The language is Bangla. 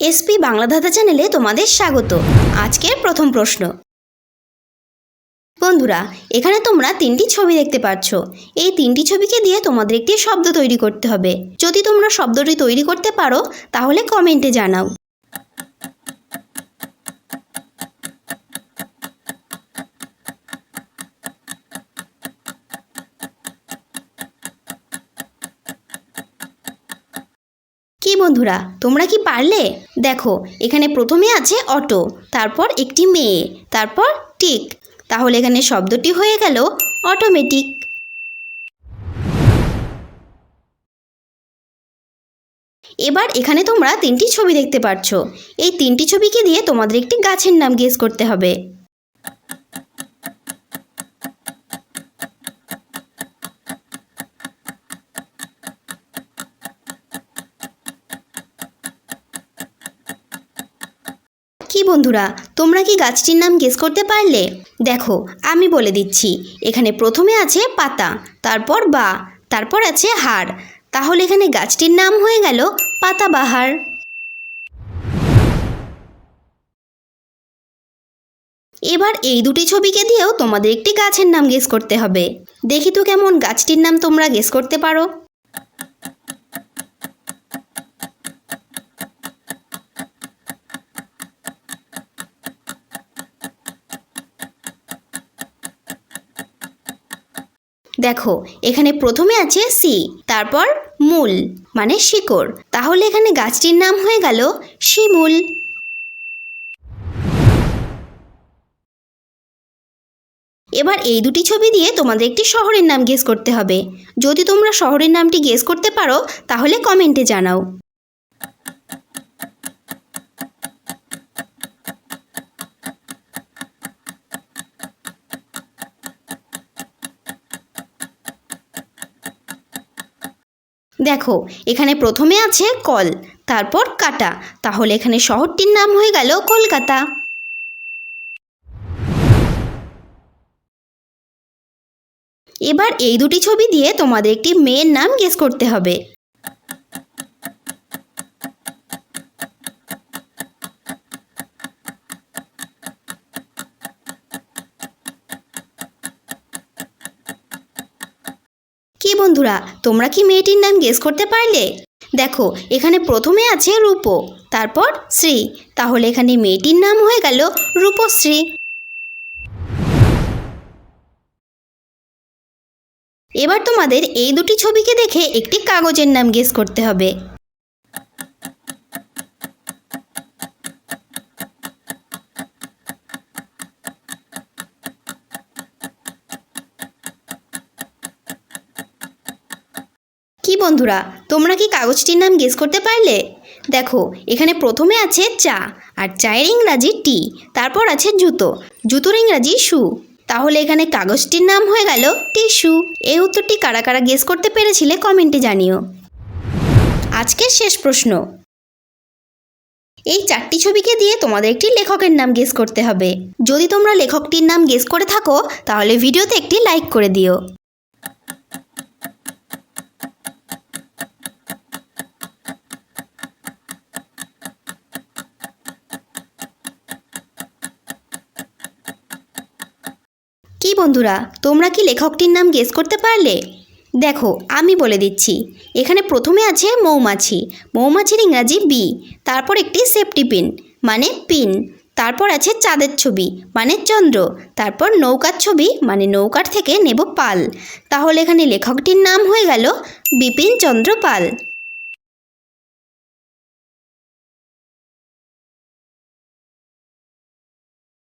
এসপি বাংলা ধাঁধা চ্যানেলে তোমাদের স্বাগত। আজকের প্রথম প্রশ্ন। বন্ধুরা, এখানে তোমরা তিনটি ছবি দেখতে পাচ্ছ। এই তিনটি ছবিকে দিয়ে তোমাদের একটি শব্দ তৈরি করতে হবে। যদি তোমরা শব্দটি তৈরি করতে পারো, তাহলে কমেন্টে জানাও। কি বন্ধুরা, তোমরা কি পারলে? দেখো, এখানে প্রথমে আছে অটো, তারপর একটি মেয়ে, তারপর টিক। তাহলে এখানে শব্দটি হয়ে গেল অটোমেটিক এবার এখানে তোমরা তিনটি ছবি দেখতে পাচ্ছ এই তিনটি ছবিকে দিয়ে তোমাদের একটি গাছের নাম গেস করতে হবে। কি বন্ধুরা, তোমরা কি গাছটির নাম গেস করতে পারলে? দেখো, আমি বলে দিচ্ছি, এখানে প্রথমে আছে পাতা, তারপর বা, তারপর আছে হাড়। তাহলে এখানে গাছটির নাম হয়ে গেল পাতাবাহার। এবার এই দুটি ছবিকে দিয়েও তোমাদের একটি গাছের নাম গেস করতে হবে। দেখি তো কেমন গাছটির নাম তোমরা গেস করতে পারো। দেখো, এখানে প্রথমে আছে সি, তারপর মূল মানে শিকড়। তাহলে এখানে গাছটির নাম হয়ে গেল শিমুল। এবার এই দুটি ছবি দিয়ে তোমাদের একটি শহরের নাম গেস করতে হবে। যদি তোমরা শহরের নামটি গেস করতে পারো, তাহলে কমেন্টে জানাও। দেখো, এখানে প্রথমে আছে কল, তারপর কাটা। তাহলে এখানে শহরটির নাম হয়ে গেল কলকাতা। এবার এই দুটি ছবি দিয়ে তোমাদের একটি মেয়ের নাম গেস করতে হবে। কি বন্ধুরা, তোমরা কি মেয়েটির নাম গেস করতে পারলে? দেখো, এখানে প্রথমে আছে রূপো, তারপর শ্রী। তাহলে এখানে মেয়েটির নাম হয়ে গেল রূপশ্রী। এবার তোমাদের এই দুটি ছবিকে দেখে একটি কাগজের নাম গেস করতে হবে। বন্ধুরা, তোমরা কি কাগজটির নাম গেস করতে পারলে? দেখো, এখানে প্রথমে আছে চা, আর চায়ের ইংরাজি টি, তারপর আছে জুতো। জুতোর ইংরাজি শু। তাহলে এখানে কাগজটির নাম হয়ে গেল টিস্যু। এই উত্তরটি কারা কারা গেস করতে পেরেছিলে কমেন্টে জানিও। আজকের শেষ প্রশ্ন। এই চারটি ছবিকে দিয়ে তোমাদের একটি লেখকের নাম গেস করতে হবে। যদি তোমরা লেখকটির নাম গেস করে থাকো, তাহলে ভিডিওতে একটি লাইক করে দিও। বন্ধুরা, তোমরা কি লেখকটির নাম গেস করতে পারলে? দেখো, আমি বলে দিচ্ছি। এখানে প্রথমে আছে মৌমাছি। মৌমাছির ইংরাজি বি তারপর একটি সেফটি পিন মানে পিন তারপর আছে চাঁদের ছবি মানে চন্দ্র। তারপর নৌকার ছবি মানে নৌকার থেকে নেব পাল। তাহলে এখানে লেখকটির নাম হয়ে গেল বিপিন চন্দ্র পাল।